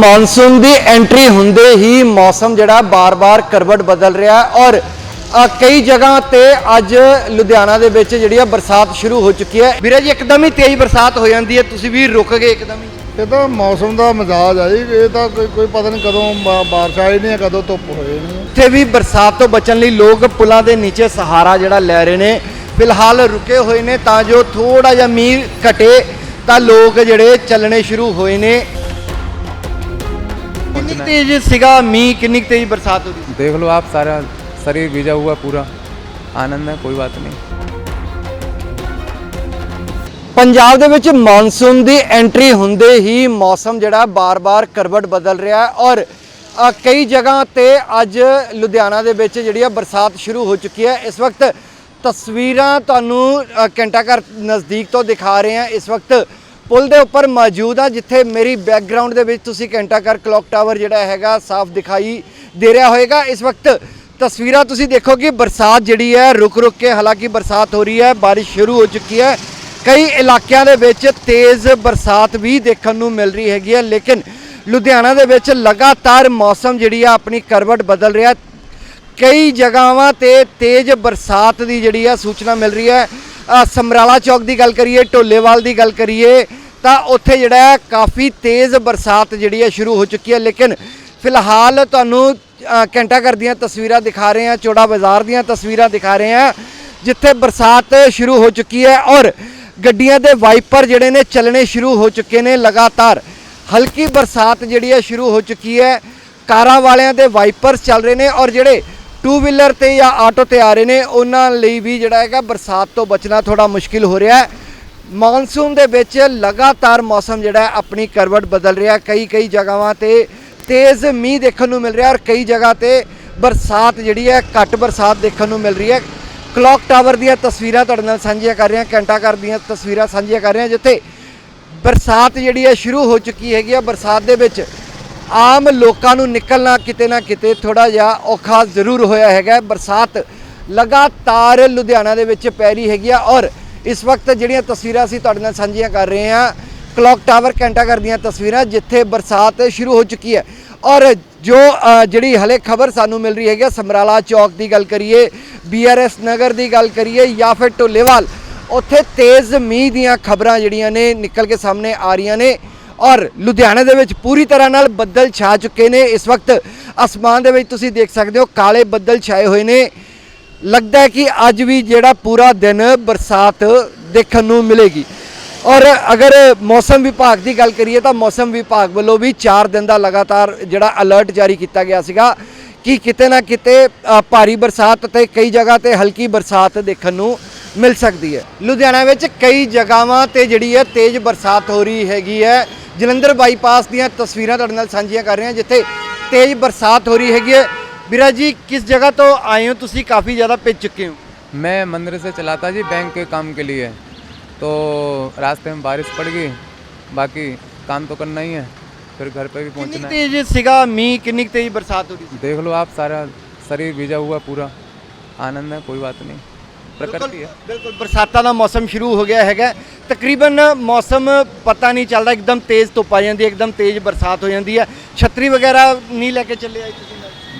Monsoon ਦੀ entry ਹੁੰਦੇ ਹੀ ਮੌਸਮ ਜਿਹੜਾ ਬਾਰ-ਬਾਰ ਕਰਵਟ ਬਦਲ ਰਿਹਾ ਔਰ ਕਈ ਜਗ੍ਹਾ ਤੇ ਅੱਜ ਲੁਧਿਆਣਾ ਦੇ ਵਿੱਚ ਜਿਹੜੀ ਆ ਬਰਸਾਤ ਸ਼ੁਰੂ ਹੋ ਚੁੱਕੀ ਹੈ। ਵੀਰੇ ਜੀ ਇੱਕਦਮ ਹੀ ਤੇਜ਼ ਬਰਸਾਤ ਹੋ ਜਾਂਦੀ ਹੈ। ਤੁਸੀਂ ਵੀ ਰੁਕ ਗਏ ਇੱਕਦਮ ਹੀ। ਇਹ ਤਾਂ ਮੌਸਮ ਦਾ ਮਿਜਾਜ ਆ ਜੀ। ਇਹ ਤਾਂ ਕੋਈ ਕੋਈ ਪਤਾ ਨਹੀਂ ਕਦੋਂ ਬਾਰਿਸ਼ ਆਈ ਨਹੀਂ ਕਦੋਂ ਧੁੱਪ ਹੋਏ ਨਹੀਂ ਇੱਥੇ ਵੀ ਬਰਸਾਤ ਤੋਂ ਬਚਣ ਲਈ ਲੋਕ ਪੁਲਾਂ ਦੇ ਨੀਚੇ ਸਹਾਰਾ ਜਿਹੜਾ ਲੈ ਰਹੇ ਨੇ। ਫਿਲਹਾਲ ਰੁਕੇ ਹੋਏ ਨੇ ਤਾਂ ਜੋ ਥੋੜਾ ਜਿਹਾ ਮੀਂਹ ਘਟੇ ਤਾਂ ਲੋਕ ਜਿਹੜੇ ਚੱਲਣੇ ਸ਼ੁਰੂ ਹੋਏ ਨੇ। ਕਿੰਨੀ ਕੁ ਤੇਜ਼ ਸੀਗਾ ਮੀਂਹ ਕਿੰਨੀ ਕੁ ਤੇਜ਼ ਬਰਸਾਤ ਹੋ ਰਹੀ ਸੀ देख लो आप सारा शरीर भीजा हुआ पूरा आनंद है कोई बात नहीं ਪੰਜਾਬ ਦੇ ਵਿੱਚ ਮੌਨਸੂਨ ਦੀ ਐਂਟਰੀ ਹੁੰਦੇ ਹੀ ਮੌਸਮ ਜਿਹੜਾ ਬਾਰ-ਬਾਰ ਕਰਵਟ ਬਦਲ ਰਿਹਾ ਹੈ ਔਰ ਅ, ਕਈ ਜਗ੍ਹਾ ਤੇ ਅੱਜ ਲੁਧਿਆਣਾ ਦੇ ਵਿੱਚ ਜਿਹੜੀ ਆ ਬਰਸਾਤ ਸ਼ੁਰੂ ਹੋ ਚੁੱਕੀ ਹੈ ਇਸ ਵਕਤ ਤਸਵੀਰਾਂ ਤੁਹਾਨੂੰ ਅ, ਘੰਟਾ ਘਰ ਨਜ਼ਦੀਕ ਤੋਂ ਦਿਖਾ ਰਹੇ ਹਾਂ ਇਸ ਵਕਤ ਪੁਲ ਦੇ ਉੱਪਰ ਮੌਜੂਦ ਆ, ਜਿੱਥੇ ਮੇਰੀ ਬੈਕਗ੍ਰਾਉਂਡ ਦੇ ਵਿੱਚ ਤੁਸੀਂ ਘੰਟਾ ਘਰ ਕਲੌਕ ਟਾਵਰ ਜਿਹੜਾ ਹੈਗਾ ਸਾਫ਼ ਦਿਖਾਈ ਦੇ ਰਿਹਾ ਹੋਵੇਗਾ ਇਸ ਵਕਤ ਤਸਵੀਰਾਂ ਤੁਸੀਂ ਦੇਖੋ ਕਿ ਬਰਸਾਤ ਜਿਹੜੀ ਹੈ, ਰੁਕ ਰੁਕ ਕੇ ਹਾਲਾਂਕਿ ਬਰਸਾਤ ਹੋ ਰਹੀ ਹੈ, ਬਾਰਿਸ਼ ਸ਼ੁਰੂ ਹੋ ਚੁੱਕੀ ਹੈ। ਕਈ ਇਲਾਕਿਆਂ ਦੇ ਵਿੱਚ ਤੇਜ਼ ਬਰਸਾਤ ਵੀ ਦੇਖਣ ਨੂੰ ਮਿਲ ਰਹੀ ਹੈਗੀ ਹੈ, ਲੇਕਿਨ ਲੁਧਿਆਣਾ ਦੇ ਵਿੱਚ ਲਗਾਤਾਰ ਮੌਸਮ ਜਿਹੜੀ ਆ, ਆਪਣੀ ਕਰਵਟ ਬਦਲ ਰਿਹਾ ਕਈ ਜਗ੍ਹਾਵਾਂ ਤੇ ਤੇਜ਼ ਬਰਸਾਤ ਦੀ ਜਿਹੜੀ ਆ, ਸੂਚਨਾ ਮਿਲ ਰਹੀ ਹੈ। ਸਮਰਾਲਾ ਚੌਕ ਦੀ ਗੱਲ ਕਰੀਏ, ਢੋਲੇਵਾਲ ਦੀ ਗੱਲ ਕਰੀਏ ਤਾਂ ਉੱਥੇ ਜਿਹੜਾ ਕਾਫੀ ਤੇਜ਼ ਬਰਸਾਤ ਜਿਹੜੀ ਹੈ ਸ਼ੁਰੂ ਹੋ ਚੁੱਕੀ ਹੈ। ਲੇਕਿਨ ਫਿਲਹਾਲ ਤੁਹਾਨੂੰ ਘੰਟਾ ਘਰ ਦੀਆਂ ਤਸਵੀਰਾਂ ਦਿਖਾ ਰਹੇ ਹਾਂ, ਚੋੜਾ ਬਾਜ਼ਾਰ ਦੀਆਂ ਤਸਵੀਰਾਂ ਦਿਖਾ ਰਹੇ ਹਾਂ, ਜਿੱਥੇ ਬਰਸਾਤ ਸ਼ੁਰੂ ਹੋ ਚੁੱਕੀ ਹੈ ਔਰ ਗੱਡੀਆਂ ਦੇ ਵਾਈਪਰ ਜਿਹੜੇ ਨੇ ਚੱਲਣੇ ਸ਼ੁਰੂ ਹੋ ਚੁੱਕੇ ਨੇ ਲਗਾਤਾਰ। ਹਲਕੀ ਬਰਸਾਤ ਜਿਹੜੀ ਹੈ ਸ਼ੁਰੂ ਹੋ ਚੁੱਕੀ ਹੈ। ਕਾਰਾਂ ਵਾਲਿਆਂ ਦੇ ਵਾਈਪਰਸ ਚੱਲ ਰਹੇ ਨੇ ਔਰ ਜਿਹੜੇ ਟੂ ਵੀਲਰ ਤੇ ਜਾਂ ਆਟੋ ਤੇ ਆ ਰਹੇ ਨੇ, ਉਹਨਾਂ ਲਈ ਵੀ ਜਿਹੜਾ ਹੈਗਾ ਬਰਸਾਤ ਤੋਂ ਬਚਣਾ ਥੋੜਾ ਮੁਸ਼ਕਿਲ ਹੋ ਰਿਹਾ ਹੈ। ਮੌਨਸੂਨ ਦੇ ਵਿੱਚ ਲਗਾਤਾਰ ਮੌਸਮ ਜਿਹੜਾ ਆਪਣੀ ਕਰਵਟ ਬਦਲ ਰਿਹਾ ਕਈ ਕਈ ਜਗ੍ਹਾਵਾਂ ਤੇ ਤੇਜ਼ ਮੀਂਹ ਦੇਖਣ ਨੂੰ ਮਿਲ ਰਿਹਾ ਔਰ ਕਈ ਜਗ੍ਹਾ ਤੇ ਬਰਸਾਤ ਜਿਹੜੀ ਹੈ, ਘੱਟ ਬਰਸਾਤ ਦੇਖਣ ਨੂੰ ਮਿਲ ਰਹੀ ਹੈ। ਕਲੌਕ ਟਾਵਰ ਦੀਆਂ ਤਸਵੀਰਾਂ ਤੁਹਾਡੇ ਨਾਲ ਸਾਂਝੀਆਂ ਕਰ ਰਿਹਾ, ਘੰਟਾ ਘਰ ਦੀਆਂ ਤਸਵੀਰਾਂ ਸਾਂਝੀਆਂ ਕਰ ਰਿਹਾ, ਜਿੱਥੇ ਬਰਸਾਤ ਜਿਹੜੀ ਹੈ ਸ਼ੁਰੂ ਹੋ ਚੁੱਕੀ ਹੈਗੀ ਆ ਬਰਸਾਤ ਦੇ ਵਿੱਚ ਆਮ ਲੋਕਾਂ ਨੂੰ ਨਿਕਲਣਾ ਕਿਤੇ ਨਾ ਕਿਤੇ ਥੋੜਾ ਜਿਹਾ ਔਖਾ ਜ਼ਰੂਰ ਹੋਇਆ ਹੈਗਾ ਬਰਸਾਤ ਲਗਾਤਾਰ ਲੁਧਿਆਣਾ ਦੇ ਵਿੱਚ ਪੈ ਰਹੀ ਹੈਗੀ ਆ ਔਰ ਇਸ ਵਕਤ ਜਿਹੜੀਆਂ ਤਸਵੀਰਾਂ ਅਸੀਂ ਤੁਹਾਡੇ ਨਾਲ ਸਾਂਝੀਆਂ ਕਰ ਰਹੇ ਹਾਂ ਕਲੌਕ ਟਾਵਰ ਘੰਟਾਘਰ ਦੀਆਂ ਤਸਵੀਰਾਂ ਜਿੱਥੇ ਬਰਸਾਤ ਸ਼ੁਰੂ ਹੋ ਚੁੱਕੀ ਹੈ। ਔਰ ਜੋ ਜਿਹੜੀ ਹਲੇ ਖਬਰ ਸਾਨੂੰ ਮਿਲ ਰਹੀ ਹੈਗੀ ਆ, ਸਮਰਾਲਾ ਚੌਕ ਦੀ ਗੱਲ ਕਰੀਏ ਬੀਆਰਐਸ ਨਗਰ ਦੀ ਗੱਲ ਕਰੀਏ ਜਾਂ ਫਿਰ ਢੋਲੇਵਾਲ ਉੱਥੇ ਤੇਜ਼ ਮੀਂਹ ਦੀਆਂ ਖਬਰਾਂ ਜਿਹੜੀਆਂ ਨੇ ਨਿਕਲ ਕੇ ਸਾਹਮਣੇ ਆ ਰਹੀਆਂ ਨੇ। ਔਰ ਲੁਧਿਆਣਾ ਦੇ ਵਿੱਚ ਪੂਰੀ ਤਰ੍ਹਾਂ ਨਾਲ ਬੱਦਲ ਛਾ ਚੁੱਕੇ ਨੇ। ਇਸ ਵਕਤ ਅਸਮਾਨ ਦੇ ਵਿੱਚ ਤੁਸੀਂ ਦੇਖ ਸਕਦੇ ਹੋ ਕਾਲੇ ਬੱਦਲ ਛਾਏ ਹੋਏ ਨੇ। ਲੱਗਦਾ ਹੈ ਕਿ ਅੱਜ ਵੀ ਜਿਹੜਾ ਪੂਰਾ ਦਿਨ ਬਰਸਾਤ ਦੇਖਣ ਨੂੰ ਮਿਲੇਗੀ। ਔਰ ਅਗਰ ਮੌਸਮ ਵਿਭਾਗ ਦੀ ਗੱਲ ਕਰੀਏ ਤਾਂ ਮੌਸਮ ਵਿਭਾਗ ਵੱਲੋਂ ਵੀ 4 ਦਿਨ ਦਾ ਲਗਾਤਾਰ ਜਿਹੜਾ ਅਲਰਟ ਜਾਰੀ ਕੀਤਾ ਗਿਆ ਸੀਗਾ ਕਿ ਕਿਤੇ ਨਾ ਕਿਤੇ ਭਾਰੀ ਬਰਸਾਤ ਤੇ ਕਈ ਜਗ੍ਹਾ ਤੇ ਹਲਕੀ ਬਰਸਾਤ ਦੇਖਣ ਨੂੰ ਮਿਲ ਸਕਦੀ ਹੈ। ਲੁਧਿਆਣਾ ਵਿੱਚ ਕਈ ਜਗ੍ਹਾਵਾਂ ਤੇ ਜਿਹੜੀ ਹੈ ਤੇਜ਼ ਬਰਸਾਤ ਹੋ ਰਹੀ ਹੈਗੀ ਹੈ। ਜਲੰਧਰ ਬਾਈਪਾਸ ਦੀਆਂ ਤਸਵੀਰਾਂ ਤੁਹਾਡੇ ਨਾਲ ਸਾਂਝੀਆਂ ਕਰ ਰਹੇ ਹਾਂ, ਜਿੱਥੇ ਤੇਜ਼ ਬਰਸਾਤ ਹੋ ਰਹੀ ਹੈਗੀ ਹੈ। ਵੀਰਾ ਜੀ ਕਿਸ ਜਗ੍ਹਾ ਤੋਂ ਆਏ ਹੋ ਤੁਸੀਂ ਕਾਫੀ ਜ਼ਿਆਦਾ ਭਿੱਜ ਚੁੱਕੇ ਹੋ मैं मंदिर से चलाता जी बैंक के काम के लिए तो रास्ते में बारिश पड़ गई बाकी काम तो करना ही है फिर घर पे भी ਕਿੰਨੀ पहुंचना है ਤੇਜ਼ ਸੀਗਾ ਮੀਂਹ ਕਿੰਨੀ ਕੁ ਤੇਜ਼ ਬਰਸਾਤ ਹੋ ਰਹੀ ਸੀ देख लो आप सारा शरीर भीजा हुआ पूरा आनंद है कोई बात नहीं प्रकृति है ਬਿਲਕੁਲ ਬਰਸਾਤਾਂ ਦਾ ਮੌਸਮ ਸ਼ੁਰੂ ਹੋ ਗਿਆ ਹੈਗਾ ਤਕਰੀਬਨ ਮੌਸਮ ਪਤਾ ਨਹੀਂ ਚੱਲਦਾ ਇੱਕਦਮ ਤੇਜ਼ ਧੁੱਪ ਆ ਜਾਂਦੀ ਹੈ ਇੱਕਦਮ ਤੇਜ਼ ਬਰਸਾਤ ਹੋ ਜਾਂਦੀ ਹੈ ਛਤਰੀ ਵਗੈਰਾ ਨਹੀਂ ਲੈ ਕੇ ਚੱਲੇ ਆਏ ਤੁਸੀਂ ਨਾਲ?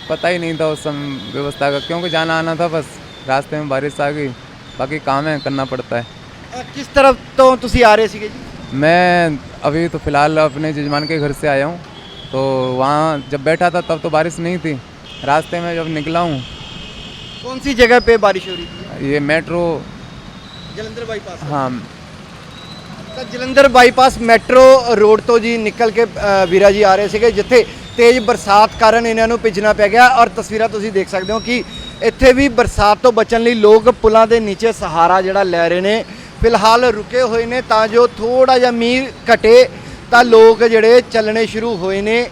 पता ही नहीं था उस समय व्यवस्था का क्योंकि जाना आना था बस रास्ते में बारिश आ गई बाकी काम है करना पड़ता है ਅ, ਕਿਸ ਤਰਫ ਤੋਂ ਤੁਸੀਂ ਆ ਰਹੇ ਸੀਗੇ ਜੀ मैं अभी तो फ़िलहाल अपने जजमान के घर से आया हूँ तो वहाँ जब बैठा था तब तो बारिश नहीं थी रास्ते में जब निकला हूँ कौन सी जगह पे बारिश हो रही थी ये मेट्रो ਜਲੰਧਰ ਬਾਈਪਾਸ हाँ ਤਾਂ ਜਲੰਧਰ ਬਾਈਪਾਸ ਮੈਟਰੋ ਰੋਡ ਤੋਂ ਜੀ ਨਿਕਲ ਕੇ ਅ, ਵੀਰਾ ਜੀ ਆ ਰਹੇ ਸੀਗੇ ਜਿੱਥੇ ਤੇਜ਼ ਬਰਸਾਤ ਕਾਰਨ ਇਹਨਾਂ ਨੂੰ ਭਿੱਜਣਾ ਪੈ ਗਿਆ ਔਰ ਤਸਵੀਰਾਂ ਤੁਸੀਂ ਦੇਖ ਸਕਦੇ ਹੋ ਕਿ ਇੱਥੇ ਵੀ ਬਰਸਾਤ ਤੋਂ ਬਚਣ ਲਈ ਲੋਕ ਪੁਲਾਂ ਦੇ ਨੀਚੇ ਸਹਾਰਾ ਜਿਹੜਾ ਲੈ ਰਹੇ ਨੇ। ਫਿਲਹਾਲ ਰੁਕੇ ਹੋਏ ਨੇ ਤਾਂ ਜੋ ਥੋੜਾ ਜਿਹਾ ਮੀਂਹ ਘਟੇ ਤਾਂ ਲੋਕ ਜਿਹੜੇ ਚੱਲਣੇ ਸ਼ੁਰੂ ਹੋਏ ਨੇ।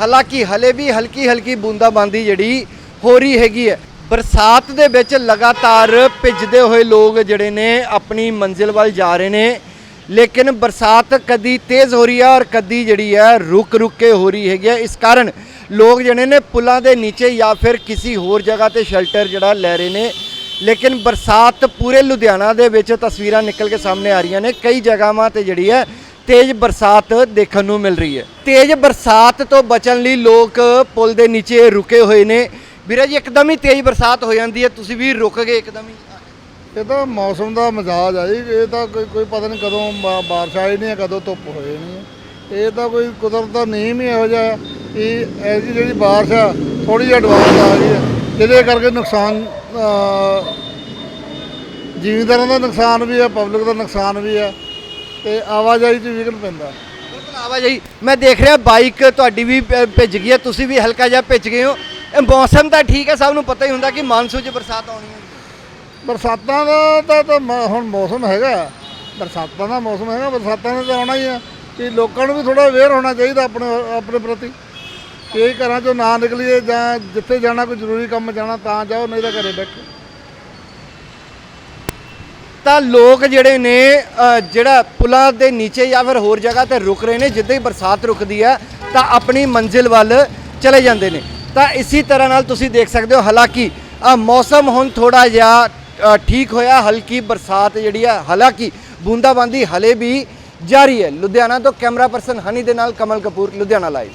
ਹਾਲਾਂਕਿ ਹਲੇ ਵੀ ਹਲਕੀ ਹਲਕੀ ਬੂੰਦਾਬਾਂਦੀ ਜਿਹੜੀ ਹੋ ਰਹੀ ਹੈਗੀ ਹੈ। ਬਰਸਾਤ ਦੇ ਵਿੱਚ ਲਗਾਤਾਰ ਭਿੱਜਦੇ ਹੋਏ ਲੋਕ ਜਿਹੜੇ ਨੇ ਆਪਣੀ ਮੰਜ਼ਿਲ ਵੱਲ ਜਾ ਰਹੇ ਨੇ। ਲੇਕਿਨ ਬਰਸਾਤ ਕਦੀ ਤੇਜ਼ ਹੋ ਰਹੀ ਹੈ ਔਰ ਕਦੀ ਜਿਹੜੀ ਹੈ ਰੁਕ ਰੁਕ ਕੇ ਹੋ ਰਹੀ ਹੈਗੀ ਹੈ। ਇਸ ਕਾਰਨ ਲੋਕ ਜਿਹੜੇ ਨੇ ਪੁਲਾਂ ਦੇ ਨੀਚੇ ਜਾਂ ਫਿਰ ਕਿਸੇ ਹੋਰ ਜਗ੍ਹਾ ਤੇ ਸ਼ੈਲਟਰ ਜਿਹੜਾ ਲੈ ਰਹੇ ਨੇ। ਲੇਕਿਨ ਬਰਸਾਤ ਪੂਰੇ ਲੁਧਿਆਣਾ ਦੇ ਵਿੱਚ ਤਸਵੀਰਾਂ ਨਿਕਲ ਕੇ ਸਾਹਮਣੇ ਆ ਰਹੀਆਂ ਨੇ। ਕਈ ਜਗ੍ਹਾਵਾਂ ਤੇ ਜਿਹੜੀ ਹੈ ਤੇਜ਼ ਬਰਸਾਤ ਦੇਖਣ ਨੂੰ ਮਿਲ ਰਹੀ ਹੈ। ਤੇਜ਼ ਬਰਸਾਤ ਤੋਂ ਬਚਣ ਲਈ ਲੋਕ ਪੁਲ ਦੇ ਨੀਚੇ ਰੁਕੇ ਹੋਏ ਨੇ। ਵੀਰੇ ਜੀ, ਇੱਕਦਮ ਹੀ ਤੇਜ਼ ਬਰਸਾਤ ਹੋ ਜਾਂਦੀ ਹੈ। ਤੁਸੀਂ ਵੀ ਰੁਕ ਗਏ ਇੱਕਦਮ ਹੀ। ਇਹ ਤਾਂ ਮੌਸਮ ਦਾ ਮਜ਼ਾਜ ਆ ਜੀ ਇਹ ਤਾਂ ਕੋਈ ਕੋਈ ਪਤਾ ਨਹੀਂ ਕਦੋਂ ਬਾ- ਬਾਰਿਸ਼ ਆਈ ਨਹੀਂ ਹੈ ਕਦੋਂ ਧੁੱਪ ਹੋ ਜਾਣੀ ਹੈ। ਇਹ ਤਾਂ ਕੋਈ ਕੁਦਰਤ ਦਾ ਨਿਯਮ ਹੀ ਇਹੋ ਜਿਹਾ ਹੈ ਕਿ ਐਸੀ ਜਿਹੜੀ ਬਾਰਿਸ਼ ਆ ਥੋੜੀ ਜਿਹੀ ਐਡਵਾਂਸ ਆ ਗਈ ਹੈ ਜਿਹਦੇ ਕਰਕੇ ਨੁਕਸਾਨ ਅ, ਜ਼ਿਮੀਂਦਾਰਾਂ ਦਾ ਨੁਕਸਾਨ ਵੀ ਹੈ ਪਬਲਿਕ ਦਾ ਨੁਕਸਾਨ ਵੀ ਹੈ ਤੇ ਆਵਾਜਾਈ 'ਚ ਵਿਘਨ ਪੈਂਦਾ। ਬਿਲਕੁਲ ਆਵਾਜਾਈ। ਮੈਂ ਦੇਖ ਰਿਹਾ ਬਾਈਕ ਤੁਹਾਡੀ ਵੀ ਭ- ਭਿੱਜ ਗਈ ਹੈ ਤੁਸੀਂ ਵੀ ਹਲਕਾ ਜਿਹਾ ਭਿੱਜ ਗਏ ਹੋ। ਇਹ ਮੌਸਮ ਤਾਂ ਠੀਕ ਹੈ ਸਭ ਨੂੰ ਪਤਾ ਹੀ ਹੁੰਦਾ ਕਿ ਮਾਨਸੂਨ 'ਚ ਬਰਸਾਤ ਆਉਣੀ ਹੈ ਬਰਸਾਤਾਂ ਦਾ ਤਾਂ ਤਾਂ ਮ- ਹੁਣ ਮੌਸਮ ਹੈਗਾ। ਬਰਸਾਤਾਂ ਦਾ ਮੌਸਮ ਹੈਗਾ ਬਰਸਾਤਾਂ ਨੇ ਤਾਂ ਆਉਣਾ ਹੀ ਆ। ਕਿ ਲੋਕਾਂ ਨੂੰ ਵੀ ਥੋੜਾ ਅਵੇਅਰ ਹੋਣਾ ਚਾਹੀਦਾ ਆਪਣੇ ਆਪਣੇ ਪ੍ਰਤੀ। ਕਿ ਇਹ ਘਰਾਂ ਚੋਂ ਨਾ ਨਿਕਲੀਏ ਜਾਂ ਜਿੱਥੇ ਜਾਣਾ ਕੋਈ ਜ਼ਰੂਰੀ ਕੰਮ ਜਾਣਾ ਤਾਂ ਜਾਓ ਨਹੀਂ ਤਾਂ ਘਰੇ ਬੈਠੋ। ਤਾਂ ਲੋਕ ਜਿਹੜੇ ਨੇ ਅ, ਜਿਹੜਾ ਪੁਲਾਂ ਦੇ ਨੀਚੇ ਜਾਂ ਫਿਰ ਹੋਰ ਜਗ੍ਹਾ ਤੇ ਰੁਕ ਰਹੇ ਨੇ ਜਿੱਦਾਂ ਹੀ ਬਰਸਾਤ ਰੁਕਦੀ ਹੈ ਤਾਂ ਆਪਣੀ ਮੰਜ਼ਿਲ ਵੱਲ ਚਲੇ ਜਾਂਦੇ ਨੇ। ਤਾਂ ਇਸੇ ਤਰ੍ਹਾਂ ਨਾਲ ਤੁਸੀਂ ਦੇਖ ਸਕਦੇ ਹੋ ਹਾਲਾਂਕਿ ਅ, ਮੌਸਮ ਹੁਣ ਥੋੜਾ ਜਿਹਾ ਠੀਕ ਹੋਇਆ, ਹਲਕੀ ਬਰਸਾਤ ਜਿਹੜੀ ਹੈ ਹਾਲਾਂਕਿ ਬੂੰਦਾਬਾਂਦੀ ਹਲੇ ਵੀ ਜਾਰੀ ਹੈ। ਲੁਧਿਆਣਾ ਤੋਂ ਕੈਮਰਾ ਪਰਸਨ ਹਨੀ ਦੇ ਨਾਲ ਕਮਲ ਕਪੂਰ, ਲੁਧਿਆਣਾ ਲਾਈਵ